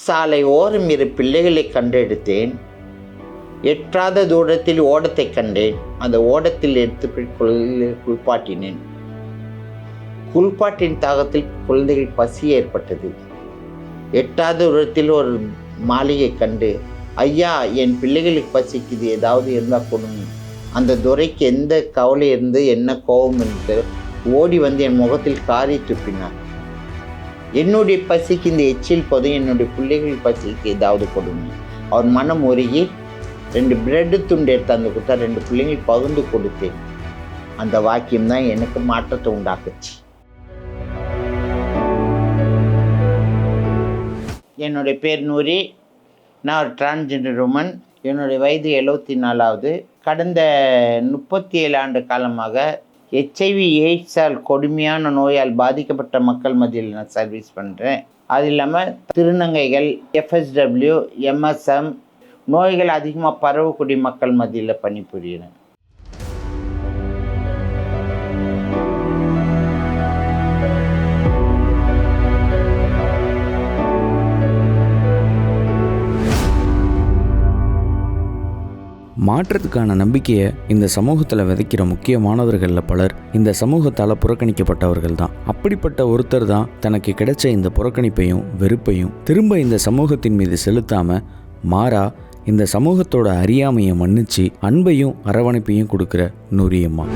சாலை ஓரம் இரு பிள்ளைகளை கண்டெடுத்தேன். எட்டாத தூரத்தில் ஓடத்தை கண்டேன். அந்த ஓடத்தில் எடுத்து குளிப்பாட்டினேன். குளிப்பாட்டின் தாகத்தில் குழந்தைகள் பசி ஏற்பட்டது. எட்டாத தூரத்தில் ஒரு மாளிகை கண்டு ஐயா என் பிள்ளைகளுக்கு பசிக்குது ஏதாவது இருந்தால் கொடுங்க. அந்த துரைக்கு எந்த கவலை இருந்து என்ன கோபம் இருந்து ஓடி வந்து என் முகத்தில் காரி துப்பினார். என்னுடைய பசிக்கு இந்த எச்சில் போதும் என்னுடைய பிள்ளைகள் பசிக்கு ஏதாவது கொடுங்க. அவர் மனம் உருகி ரெண்டு பிரெட்டு துண்டு எடுத்து அந்த கொடுத்தா ரெண்டு பிள்ளைங்கள் பகிர்ந்து கொடுத்தேன். அந்த வாக்கியம் தான் எனக்கு மாற்றத்தை உண்டாக்குச்சு. என்னுடைய பேர் நூரி. நான் ஒரு டிரான்ஜெண்டர் உமன் என்னுடைய வயது எழுபத்தி நாலாவது. கடந்த முப்பத்தி ஏழு ஆண்டு காலமாக ஹெச்ஐவி எய்ட்ஸால் கொடுமையான நோயால் பாதிக்கப்பட்ட மக்கள் மத்தியில் நான் சர்வீஸ் பண்ணுறேன் அது இல்லாமல் திருநங்கைகள் எஃப்எஸ்டபிள்யூ எம்எஸ்எம் நோய்கள் அதிகமாக பரவக்கூடிய மக்கள் மத்தியில் பணிபுரிகிறேன் மாற்றத்துக்கான நம்பிக்கையை இந்த சமூகத்தில் விதைக்கிற முக்கியமானவர்களில் பலர் இந்த சமூகத்தால் புறக்கணிக்கப்பட்டவர்கள் தான் அப்படிப்பட்ட ஒருத்தர் தான் தனக்கு கிடைச்ச இந்த புறக்கணிப்பையும் வெறுப்பையும் திரும்ப இந்த சமூகத்தின் மீது செலுத்தாம மாறா இந்த சமூகத்தோட அறியாமையை மன்னிச்சு அன்பையும் அரவணைப்பையும் கொடுக்குற நூரியம்மா.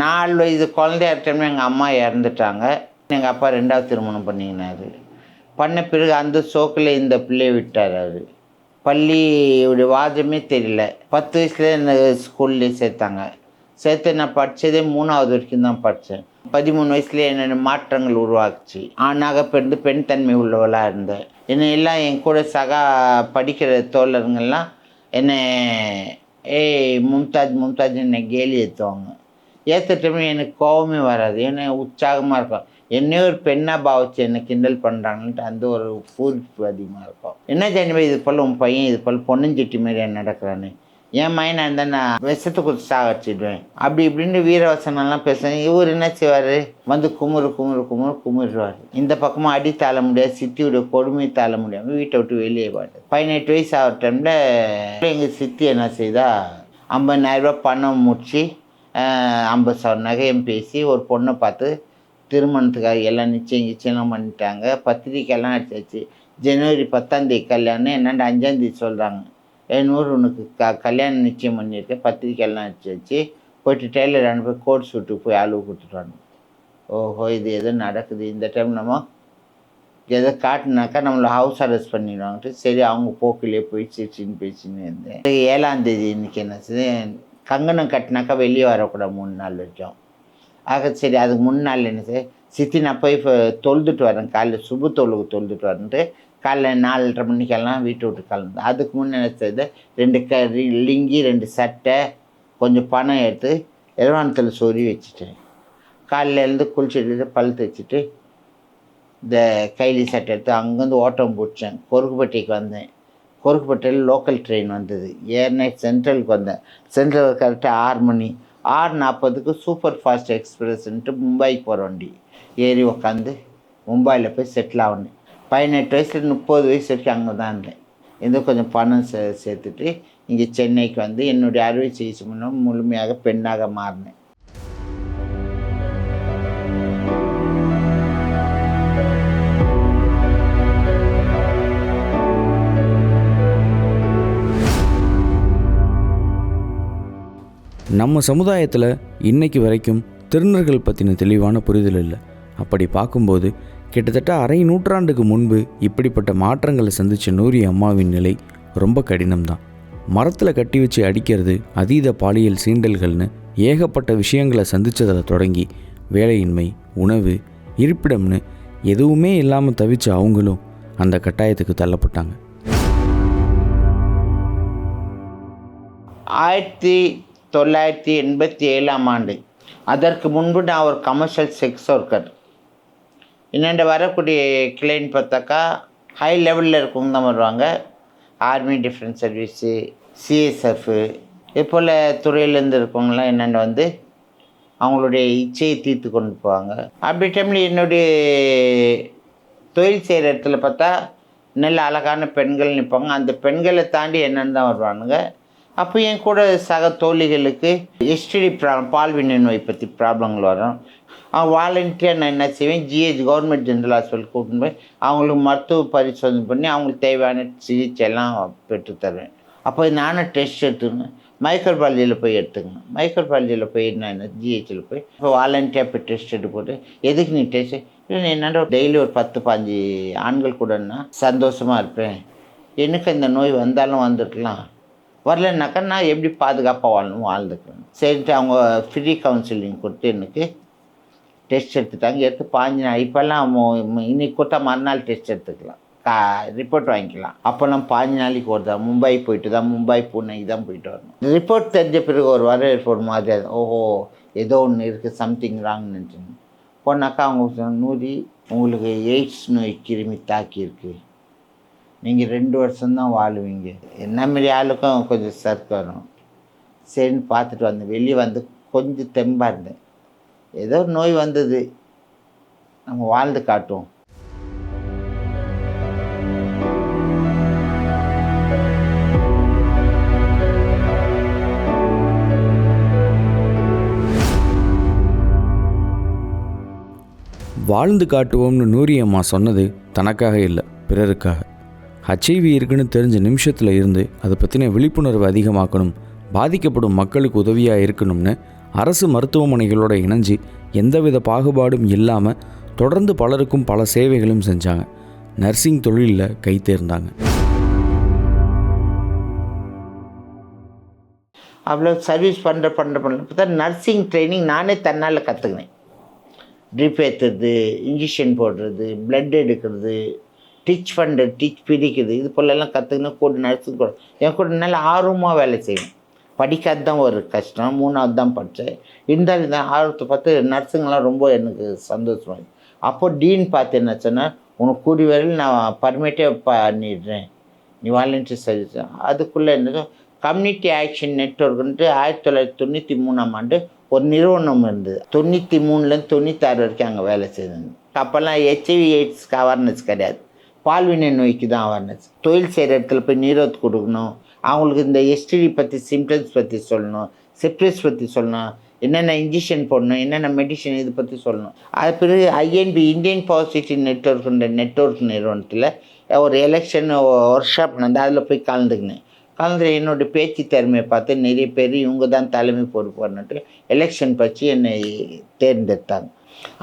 நாலு வயது குழந்தையா டைமில் எங்கள் அம்மா இறந்துட்டாங்க. எங்கள் அப்பா ரெண்டாவது திருமணம் பண்ணிக்கினாரு. பண்ண பிறகு அந்த சோக்கில் இந்த பிள்ளையை விட்டார் அவர். பள்ளியோட வாதமே தெரியல. பத்து வயசுல என்னை ஸ்கூல்லேயே சேர்த்தாங்க. சேர்த்து நான் படித்ததே மூணாவது வரைக்கும் தான் படித்தேன் பதிமூணு வயசுலேயே என்னென்ன மாற்றங்கள் உருவாக்குச்சு. ஆணாக பிறந்து பெண் தன்மை உள்ளவளாக இருந்தேன். என்னை எல்லாம் என் கூட சகா படிக்கிற தோழருங்கெல்லாம் என்னை ஏய் மும்தாஜ் மும்தாஜ் என்னை கேலி ஏற்றுவாங்க ஏற்றுட்டமே எனக்கு கோவமே வராது. ஏன்னா உற்சாகமாக இருக்கும் என்னையும் ஒரு பெண்ணாக பாவிச்சு என்னை கிண்டல் பண்ணுறாங்கன்ட்டு அந்த ஒரு பூரிப்பு அதிகமாக இருக்கும். என்ன ஜனமே இது போல் உன் பையன் இது போல் பொண்ணுஞ்சிட்டி மாரி நடக்கிறான்னு என் மையனாக இருந்தால் நான் விஷத்தை கொடுத்து சாகடிச்சிடுவேன். அப்படி இப்படின்னு வீரவசனம்லாம் பேசுகிறேன் இவர் என்ன செய்வார்? வந்து குமுறு குமுறு குமுறு குமுறுவார். இந்த பக்கமாக அடி தாழ முடியாது சித்தியுடைய கொடுமை தாழ முடியாமல் வீட்டை விட்டு வெளியே பாட்டு பதினெட்டு வயசு ஆகிற டைமில் எங்கள் சித்தி என்ன செய்தா? ஐம்பதாயிரரூபா பணம் முடிச்சு ஐம்பது சவரம் நகையும் பேசி ஒரு பொண்ணை பார்த்து திருமணத்துக்காக எல்லாம் நிச்சயம் நிச்சயம் பண்ணிட்டாங்க. பத்திரிக்கையெல்லாம் அடிச்சாச்சு. ஜனவரி பத்தாந்தேதி கல்யாணம் என்னென்னு அஞ்சாந்தேதி சொல்கிறாங்க நூறு உனக்கு க கல்யாணம் நிச்சயம் பண்ணியிருக்கேன் பத்திரிக்கையெல்லாம் அடிச்சாச்சு. போயிட்டு டெய்லர் ரெண்டு கோட் சூட்டுக்கு போய் அளவு கொடுத்துட்டு ஓஹோ இது எதோ நடக்குது. இந்த டைம் நம்ம எதை காட்டினாக்கா நம்மளை ஹவுஸ் அரெஸ்ட் பண்ணிடுவாங்கட்டு. சரி அவங்க போக்கிலே போய் சிரிச்சின்னு பேசின்னு இருந்தேன். ஏழாந்தேதி இன்றைக்கி என்ன செய்யுது, கங்கணம் கட்டினாக்கா வெளியே வரக்கூடாது மூணு நாள் வரைக்கும் ஆக சரி அதுக்கு முன்னாள் என்ன செய்ய சித்தி நான் போய் இப்போ தொழுதுட்டு வரேன். காலைல சுபு தொழுகு தொழுதுட்டு வரேன்ட்டு காலைல நாலரை மணிக்கெல்லாம் வீட்டை விட்டு கலந்து அதுக்கு முன்னே என்ன ரெண்டு க லிங்கி ரெண்டு சட்டை கொஞ்சம் பணம் எடுத்து எலவானத்தில் சொறி வச்சுட்டேன். காலையிலேருந்து குளிச்சுட்டு பல் தைச்சிட்டு இந்த கைலி சட்டை எடுத்து அங்கேருந்து ஓட்டம் பிடிச்சேன். கொருக்குப்பட்டிக்கு வந்தேன். கொருக்குப்பட்டியில் லோக்கல் ட்ரெயின் வந்தது. ஏறினே சென்ட்ரலுக்கு வந்தேன். சென்ட்ரல் கரெக்டாக ஆறு மணி ஆறு நாற்பதுக்கு சூப்பர் ஃபாஸ்ட் எக்ஸ்பிரஸ்ன்ட்டு மும்பை போகிற வண்டி. ஏறி உக்காந்து மும்பையில் போய் செட்டில் ஆகணும் பதினெட்டு வயசில் முப்பது வயசு வரைக்கும் அங்கே தான் இருந்தேன். இது கொஞ்சம் பணம் சே சேர்த்துட்டு இங்கே சென்னைக்கு வந்து என்னுடைய அறுவை சிகிச்சை மூலம் முழுமையாக பெண்ணாக மாறினேன். நம்ம சமுதாயத்தில் இன்னைக்கு வரைக்கும் திருநர்கள் பற்றின தெளிவான புரிதல் இல்லை. அப்படி பார்க்கும்போது கிட்டத்தட்ட அரை நூற்றாண்டுக்கு முன்பு இப்படிப்பட்ட மாற்றங்களை சந்தித்த நூரி அம்மாவின் நிலை ரொம்ப கடினம்தான். மரத்தில் கட்டி வச்சு அடிக்கிறது அதீத பாலியல் சீண்டல்கள்னு ஏகப்பட்ட விஷயங்களை சந்தித்ததில் தொடங்கி வேலையின்மை உணவு இருப்பிடம்னு எதுவுமே இல்லாமல் தவிச்ச அவங்களும் அந்த கட்டாயத்துக்கு தள்ளப்பட்டாங்க. ஆயிரத்தி தொள்ளாயிரத்தி எண்பத்தி ஏழாம் ஆண்டு. அதற்கு முன்பு நான் ஒரு கமர்ஷியல் செக்ஸ் ஒர்க்கர் என்னென்ன வரக்கூடிய கிளைண்ட் பார்த்தாக்கா ஹை லெவலில் இருக்கவங்க தான் வருவாங்க. ஆர்மி டிஃபென்ஸ் சர்வீஸு சிஎஸ்எஃப்பு இது போல் துறையிலேருந்து இருக்கவங்களாம் என்னென்ன வந்து அவங்களுடைய இச்சையை தீர்த்து கொண்டு போவாங்க. அப்படி டைமில் என்னுடைய தொழில் செய்கிற இடத்துல பார்த்தா நல்ல அழகான பெண்கள் நிற்பாங்க அந்த பெண்களை தாண்டி என்னென்னு தான் வருவானுங்க. அப்போ என் கூட சக தோழிகளுக்கு எஸ்டிடி ப்ராப்ளம் பால்வினை நோய் பற்றி ப்ராப்ளங்கள் வரும். அவன் வாலண்டியாக நான் என்ன செய்வேன்? ஜிஹெச் கவர்மெண்ட் ஜென்ரல் ஹாஸ்பிட்டல் கூட்டின்னு போய் அவங்களுக்கு மருத்துவ பரிசோதனை பண்ணி அவங்களுக்கு தேவையான சிகிச்சை எல்லாம் பெற்று தருவேன். அப்போ நானும் டெஸ்ட் எடுத்துக்கணும். மைக்ரோபாலஜியில் போய் எடுத்துக்கணும். மைக்ரோபாலஜியில் போய் நான் என்ன ஜிஹெச்சில் போய் இப்போ வாலண்டியாக போய் டெஸ்ட் எடுத்து போட்டு எதுக்கு நீ டெஸ்ட் இல்லை என்னடா டெய்லி ஒரு பத்து பாஞ்சு ஆண்கள் கூடன்னா சந்தோஷமாக இருப்பேன். எனக்கு இந்த நோய் வந்தாலும் வந்துருக்கலாம் வரலனாக்கா நான் எப்படி பாதுகாப்பாக வாழணும் வாழ்ந்துக்கிறேன் சரிட்டு அவங்க ஃப்ரீ கவுன்சிலிங் கொடுத்து எனக்கு டெஸ்ட் எடுத்துட்டாங்க. எடுத்து பாஞ்சு நாள் இப்போல்லாம் இன்னைக்கு கொடுத்தா மறுநாள் டெஸ்ட் எடுத்துக்கலாம். கா ரிப்போர்ட் வாங்கிக்கலாம். அப்போல்லாம் பாஞ்சு நாளைக்கு ஒரு தான் மும்பை போயிட்டு தான் மும்பை பூனே தான் போயிட்டு வரணும். ரிப்போர்ட் தெரிஞ்ச பிறகு ஒரு வர ஒரு மாதிரி ஓஹோ ஏதோ ஒன்று இருக்குது சம்திங் ராங் நினச்சிங்க போனாக்கா அவங்க நூறி உங்களுக்கு எய்ட்ஸ் நோய் கிருமி தாக்கியிருக்கு நீங்கள் ரெண்டு வருஷம்தான் வாழுவீங்க. என்ன மாரி ஆளுக்கும் கொஞ்சம் சர்க்கு வரும். சரின்னு பார்த்துட்டு வந்தேன் வெளியே வந்து கொஞ்சம் தெம்பாக இருந்தேன். ஏதோ நோய் வந்தது. நம்ம வாழ்ந்து காட்டுவோம். வாழ்ந்து காட்டுவோம்னு நூரி அம்மா சொன்னது தனக்காக இல்லை பிறருக்காக. ஹச்ஐவி இருக்குன்னு தெரிஞ்ச நிமிஷத்தில் இருந்து அதை பற்றின விழிப்புணர்வு அதிகமாக்கணும் பாதிக்கப்படும் மக்களுக்கு உதவியாக இருக்கணும்னு அரசு மருத்துவமனைகளோட இணைஞ்சு எந்தவித பாகுபாடும் இல்லாமல் தொடர்ந்து பலருக்கும் பல சேவைகளும் செஞ்சாங்க. நர்சிங் தொழிலில் கை தேர்ந்தாங்க. அவ்வளோ சர்வீஸ் பண்ணுற பண்ணுற பண்ண பார்த்தா நர்சிங் ட்ரைனிங் நானே தன்னால் கற்றுக்கினேன் ட்ரிப் ஏற்றுறது இன்ஜெக்ஷன் போடுறது ப்ளட் எடுக்கிறது டீச் பண்ணுறது டீச் பிரிக்கிறது இது போலெல்லாம் கற்றுக்கணும் கூட நர்ஸுங்க கூட. என் கூட நல்ல ஆர்வமாக வேலை செய்வேன். படிக்காது தான் ஒரு கஷ்டம். மூணாவது தான் படித்தேன் இருந்தாலும் இந்த ஆர்வத்தை பார்த்து நர்ஸுங்கெல்லாம் ரொம்ப எனக்கு சந்தோஷமாக அப்போது டீன் பார்த்து என்ன சொன்னால் உனக்கு கூடி வரையில் நான் பர்மிட்டே பண்ணிடுறேன். நீ வாலண்டியர் சர்வீஸ் அதுக்குள்ளே என்னது கம்யூனிட்டி ஆக்ஷன் நெட்ஒர்க்ன்ட்டு ஆயிரத்தி தொள்ளாயிரத்தி தொண்ணூற்றி மூணாம் ஆண்டு ஒரு நிறுவனம் இருந்தது. தொண்ணூற்றி மூணுலேருந்து தொண்ணூற்றாறு வரைக்கும் அங்கே வேலை செய்தாங்க அப்போல்லாம் ஹெச்ஐவி எய்ட்ஸ்க்கு அவேர்னஸ் கிடையாது. பால்வினை நோய்க்கு தான் அவேர்னஸ் தொழில் செய்கிற இடத்துல போய் நீரோத் கொடுக்கணும். அவங்களுக்கு இந்த எஸ்டிடி பற்றி சிம்டம்ஸ் பற்றி சொல்லணும். செப்டிஸ் பற்றி சொல்லணும். என்னென்ன இன்ஜெக்ஷன் போடணும் என்னென்ன மெடிசன் இது பற்றி சொல்லணும். அது பிறகு ஐஎன்பி இந்தியன் பாசிட்டி நெட்ஒர்க்குன்ற நெட்ஒர்க் நிறுவனத்தில் ஒரு எலெக்ஷன் ஒர்க் ஷாப் நடந்து அதில் போய் கலந்துக்கினேன். கலந்து என்னோட பேச்சு திறமையை பார்த்து நிறைய பேர் இவங்க தான் தலைமை பொறுப்புன்னுட்டு எலெக்ஷன் பற்றி என்னை தேர்ந்தெடுத்தாங்க.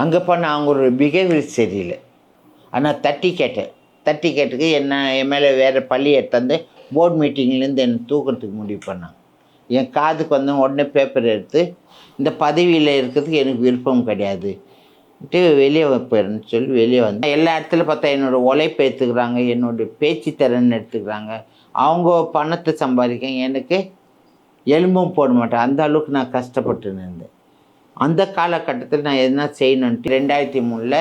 அங்கே போனால் அவங்க ஒரு பிஹேவியர் சரியில்லை. ஆனால் தட்டி கேட்டேன். தட்டி கேட்டுக்கு என்ன என் மேலே வேறு பள்ளி எடுத்தாந்து போர்டு மீட்டிங்லேருந்து என்னை தூக்கிறதுக்கு முடிவு பண்ணாங்க என் காதுக்கு வந்து உடனே பேப்பர் எடுத்து இந்த பதவியில் இருக்கிறதுக்கு எனக்கு விருப்பம் கிடையாது. வெளியே போயிடுன்னு சொல்லி வெளியே வந்தேன். எல்லா இடத்துல பார்த்தா என்னோடய உழைப்பை எடுத்துக்கிறாங்க என்னோடய பேச்சு திறன் எடுத்துக்கிறாங்க. அவங்க பணத்தை சம்பாதிக்க எனக்கு எலும்பும் போட மாட்டேன். அந்த அளவுக்கு நான் கஷ்டப்பட்டு இருந்தேன். அந்த காலகட்டத்தில் நான் எதுனா செய்யணுன்ட்டு ரெண்டாயிரத்தி மூணில்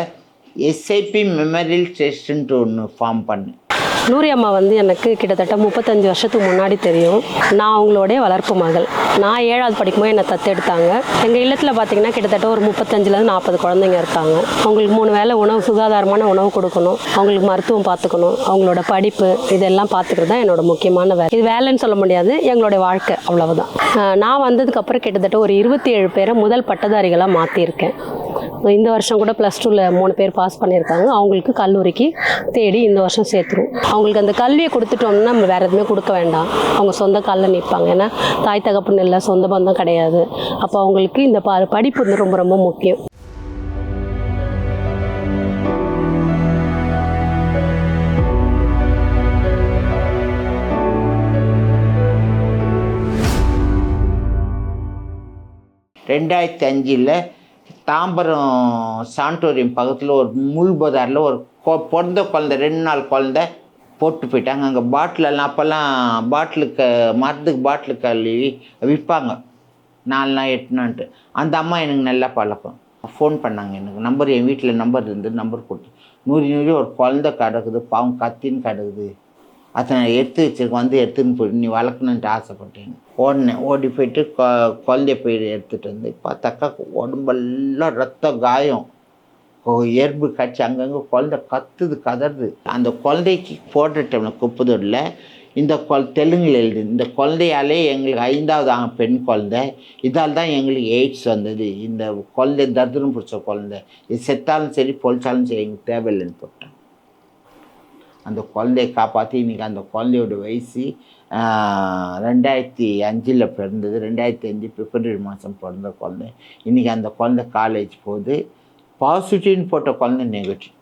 எஸ்ஐபி மெமரியல் ஸ்டேஷன்ட்டு ஒன்று ஃபார்ம் பண்ணு. நூரி அம்மா வந்து எனக்கு கிட்டத்தட்ட முப்பத்தஞ்சு வருஷத்துக்கு முன்னாடி தெரியும். நான் அவங்களோடைய வளர்ப்பு மகள். நான் ஏழாவது படிக்கும்போது என்னை தத்தெடுத்தாங்க. எங்கள் இல்லத்தில் பார்த்தீங்கன்னா கிட்டத்தட்ட ஒரு முப்பத்தஞ்சுலேருந்து நாற்பது குழந்தைங்க இருக்காங்க. அவங்களுக்கு மூணு வேளை உணவு சுகாதாரமான உணவு கொடுக்கணும். அவங்களுக்கு மருத்துவம் பார்த்துக்கணும் அவங்களோட படிப்பு இதெல்லாம் பார்த்துக்கிறது தான் என்னோட முக்கியமான வேலை. இது வேலைன்னு சொல்ல முடியாது. எங்களுடைய வாழ்க்கை அவ்வளவுதான். நான் வந்ததுக்கப்புறம் கிட்டத்தட்ட ஒரு இருபத்தி ஏழு பேரை முதல் பட்டதாரிகளாக மாற்றியிருக்கேன் இந்த வருஷம் கூட ப்ளஸ் டூவில் மூணு பேர் பாஸ் பண்ணியிருக்காங்க. அவங்களுக்கு கல்லூரிக்கு தேடி இந்த வருஷம் சேர்த்துருவோம். அவங்களுக்கு அந்த கல்வியை கொடுத்துட்டோம்னா நம்ம வேறு எதுவுமே கொடுக்க வேண்டாம். அவங்க சொந்த காலில் நிற்பாங்க ஏன்னா தாய் தகப்புன்னு இல்லை சொந்த பந்தம் கிடையாது. அப்போ அவங்களுக்கு இந்த ப படிப்பு வந்து ரொம்ப ரொம்ப முக்கியம். ரெண்டாயிரத்தி அஞ்சில் தாம்பரம் சாண்டோரியம் பக்கத்தில் ஒரு முள் பதாரில் ஒரு கொ- பிறந்த குழந்த ரெண்டு நாள் குழந்த போட்டு போயிட்டாங்க. அங்கே பாட்டிலெல்லாம் அப்போல்லாம் பாட்டிலுக்கு மருந்துக்கு பாட்டிலு கழுவி விற்பாங்க. நாலு நாள் எட்டு நான்ட்டு அந்த அம்மா எனக்கு நல்லா பழக்கம். ஃபோன் பண்ணாங்க எனக்கு. நம்பர் என் வீட்டில் நம்பர் இருந்து நம்பர் கொடுத்து. நூறு நூறு ஒரு குழந்த கிடக்குது பாவம் கத்தின்னு கிடக்குது. அதை நான் எடுத்து வச்சிருக்கேன் வந்து எடுத்துன்னு போய் நீ வளர்க்கணுன்ட்டு ஆசைப்பட்டேன். ஓடினேன் ஓடி போயிட்டு கொ குழந்தைய போய் எடுத்துகிட்டு வந்து பார்த்தாக்கா உடம்பெல்லாம் ரத்த காயம். கொ- எறும்பு கடிச்சு அங்கங்கே குழந்தை கத்துது கதறுது. அந்த குழந்தைக்கு போடுற டைம்ல குப்புதொடில் இந்த கொல் தெலுங்கில் எழுது இந்த குழந்தையாலே எங்களுக்கு ஐந்தாவது ஆ- பெண் குழந்தை. இதால் தான் எங்களுக்கு எய்ட்ஸ் வந்தது. இந்த குழந்தை தர்தனம் பிடிச்ச குழந்தை. இது செத்தாலும் சரி பொழிச்சாலும் சரி எங்களுக்கு தேவையில்லைன்னு போட்டேன் அந்த குழந்தைய காப்பாற்றி இன்றைக்கி அந்த குழந்தையோட வயசு ரெண்டாயிரத்தி அஞ்சில் பிறந்தது. ரெண்டாயிரத்தி அஞ்சு பிப்ரவரி மாதம் பிறந்த குழந்தை இன்றைக்கி அந்த குழந்தை காலேஜ் போகுது. பாசிட்டிவ்னு போட்ட குழந்தை நெகட்டிவ்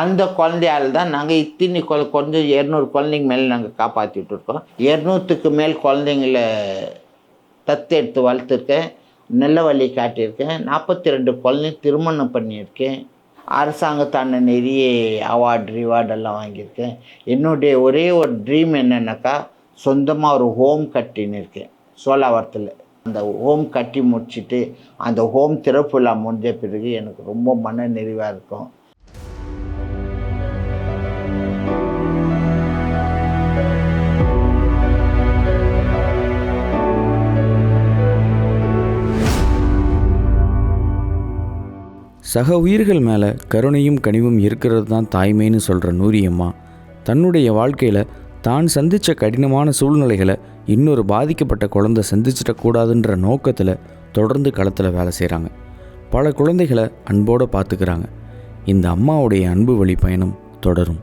அந்த குழந்தையால் தான் நாங்கள் இத்தனை கொ கொஞ்சம் இரநூறு குழந்தைங்க மேலே நாங்கள் காப்பாற்றிட்டு இருக்கோம். இரநூத்துக்கு மேல் குழந்தைங்கள தத்தெடுத்து வளர்த்துருக்கேன். நல்ல வழி காட்டியிருக்கேன். நாற்பத்தி ரெண்டு குழந்தைங்க திருமணம் பண்ணியிருக்கேன். அரசாங்கத்தான நிறைய அவார்டு ரிவார்டெல்லாம் வாங்கியிருக்கேன். என்னுடைய ஒரே ஒரு ட்ரீம் என்னென்னாக்கா சொந்தமாக ஒரு ஹோம் கட்டின்னு இருக்கேன் சோலாவரத்தில் அந்த ஹோம் கட்டி முடிச்சுட்டு அந்த ஹோம் திறப்புலா முடிஞ்ச பிறகு எனக்கு ரொம்ப மன நிறைவாக இருக்கும். சக உயிர்கள் மேலே கருணையும் கனிவும் இருக்கிறது தான் தாய்மைன்னு சொல்கிற நூரியம்மா தன்னுடைய வாழ்க்கையில் தான் சந்தித்த கடினமான சூழ்நிலைகளை இன்னொரு பாதிக்கப்பட்ட குழந்தை சந்திச்சிடக்கூடாதுன்ற நோக்கத்தில் தொடர்ந்து களத்தில் வேலை செய்கிறாங்க பல குழந்தைகளை அன்போடு பார்த்துக்கிறாங்க இந்த அம்மாவுடைய அன்பு வழி பயணம் தொடரும்.